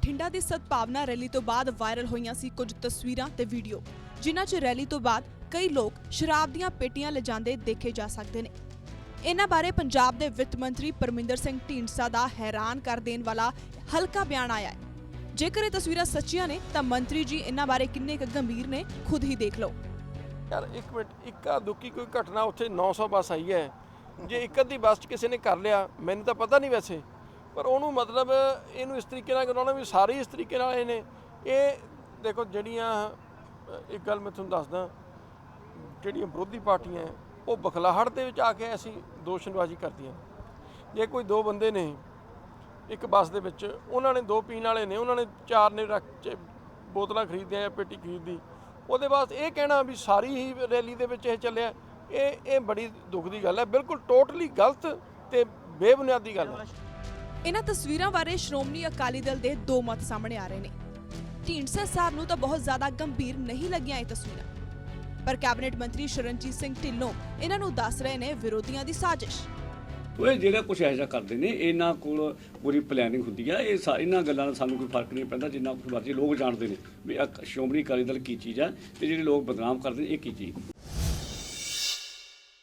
ਬਠਿੰਡਾ ਦੀ ਸਦਭਾਵਨਾ ਰੈਲੀ ਤੋਂ ਬਾਅਦ ਵਾਇਰਲ ਹੋਈਆਂ ਸੀ ਕੁਝ ਤਸਵੀਰਾਂ ਤੇ ਵੀਡੀਓ, ਜਿਨ੍ਹਾਂ 'ਚ ਰੈਲੀ ਤੋਂ ਬਾਅਦ ਕਈ ਲੋਕ ਸ਼ਰਾਬ ਦੀਆਂ ਪੇਟੀਆਂ ਲਿਜਾਂਦੇ ਦੇਖੇ ਜਾ ਸਕਦੇ ਨੇ। ਇਹਨਾਂ ਬਾਰੇ ਪੰਜਾਬ ਦੇ ਵਿੱਤ ਮੰਤਰੀ ਪਰਮਿੰਦਰ ਸਿੰਘ ਢੀਂਡਸਾ ਦਾ ਹੈਰਾਨ ਕਰ ਦੇਣ ਵਾਲਾ ਹਲਕਾ ਬਿਆਨ ਆਇਆ ਹੈ। ਜੇਕਰ ਇਹ ਤਸਵੀਰਾਂ ਸੱਚੀਆਂ ਨੇ, ਤਾਂ ਮੰਤਰੀ ਜੀ ਇਹਨਾਂ ਬਾਰੇ ਕਿੰਨੇ ਕੁ ਗੰਭੀਰ ਨੇ, ਖੁਦ ਹੀ ਦੇਖ ਲਓ। ਯਾਰ, ਇੱਕ ਮਿੰਟ, ਇੱਕਾ ਦੁੱਕੀ ਕੋਈ ਘਟਨਾ ਉੱਥੇ 900 ਬੱਸ ਆਈ ਹੈ। ਜੇ ਇੱਕ ਅੱਧੀ ਬੱਸ 'ਚ ਕਿਸੇ ਨੇ ਕਰ ਲਿਆ, ਮੈਨੂੰ ਤਾਂ ਪਤਾ ਨਹੀਂ ਵੈਸੇ। ਪਰ ਉਹਨੂੰ ਮਤਲਬ ਇਹਨੂੰ ਇਸ ਤਰੀਕੇ ਨਾਲ ਕਰਾਉਣਾ ਵੀ ਸਾਰੇ ਇਸ ਤਰੀਕੇ ਨਾਲ ਇਹ ਨੇ। ਇਹ ਦੇਖੋ ਜਿਹੜੀਆਂ ਇੱਕ ਗੱਲ ਮੈਂ ਤੁਹਾਨੂੰ ਦੱਸਦਾ ਜਿਹੜੀਆਂ ਵਿਰੋਧੀ ਪਾਰਟੀਆਂ ਹੈ, ਉਹ ਬਖਲਾਹਟ ਦੇ ਵਿੱਚ ਆ ਕੇ ਐਸੀ ਦੋਸ਼ਨਬਾਜ਼ੀ ਕਰਦੀਆਂ। ਜੇ ਕੋਈ ਦੋ ਬੰਦੇ ਨੇ ਇੱਕ ਬੱਸ ਦੇ ਵਿੱਚ ਉਹਨਾਂ ਨੇ ਦੋ ਪੀਣ ਵਾਲੇ ਨੇ ਉਹਨਾਂ ਨੇ ਚਾਰ ਨੇ ਰੱਖ ਬੋਤਲਾਂ ਖਰੀਦੀਆਂ ਜਾਂ ਪੇਟੀ ਖਰੀਦੀ ਉਹਦੇ ਬਾਅਦ ਇਹ ਕਹਿਣਾ ਵੀ ਸਾਰੀ ਹੀ ਰੈਲੀ ਦੇ ਵਿੱਚ ਇਹ ਚੱਲਿਆ ਇਹ ਇਹ ਬੜੀ ਦੁੱਖ ਦੀ ਗੱਲ ਹੈ। ਬਿਲਕੁਲ ਟੋਟਲੀ ਗਲਤ ਤੇ ਬੇਬੁਨਿਆਦੀ ਗੱਲ ਹੈ। ਇਹਨਾਂ ਤਸਵੀਰਾਂ ਬਾਰੇ ਸ਼੍ਰੋਮਣੀ ਅਕਾਲੀ ਦਲ ਦੇ ਦੋ ਮਤ ਸਾਹਮਣੇ ਆ ਰਹੇ ਨੇ। ਢੀਂਡਸਾ ਸਾਹਿਬ ਨੂੰ ਤਾਂ ਬਹੁਤ ਜ਼ਿਆਦਾ ਗੰਭੀਰ ਨਹੀਂ ਲੱਗੀਆਂ ਇਹ ਤਸਵੀਰਾਂ। ਪਰ ਕੈਬਨਿਟ ਮੰਤਰੀ ਸ਼ਰਨਜੀਤ ਸਿੰਘ ਢਿੱਲੋਂ ਇਹਨਾਂ ਨੂੰ ਦੱਸ ਰਹੇ ਨੇ ਵਿਰੋਧੀਆਂ ਦੀ ਸਾਜ਼ਿਸ਼। ਉਹ ਜਿਹੜਾ ਕੁਝ ਐਸਾ ਕਰਦੇ ਨੇ, ਇਹਨਾਂ ਕੋਲ ਪੂਰੀ ਪਲੈਨਿੰਗ ਹੁੰਦੀ ਆ। ਇਹ ਸਾ- ਇਹਨਾਂ ਗੱਲਾਂ ਨਾਲ ਸਾਨੂੰ ਕੋਈ ਫ਼ਰਕ ਨਹੀਂ ਪੈਂਦਾ, ਜਿੰਨਾ ਕੁਝ ਮਰਜ਼ੀ ਲੋਕ ਜਾਣਦੇ ਨੇ ਵੀ ਸ਼੍ਰੋਮਣੀ ਅਕਾਲੀ ਦਲ ਕੀ ਚੀਜ਼ ਆ ਤੇ ਜਿਹੜੇ ਲੋਕ ਬਦਨਾਮ ਕਰਦੇ ਨੇ, ਇਹ ਕੀ ਚੀਜ਼?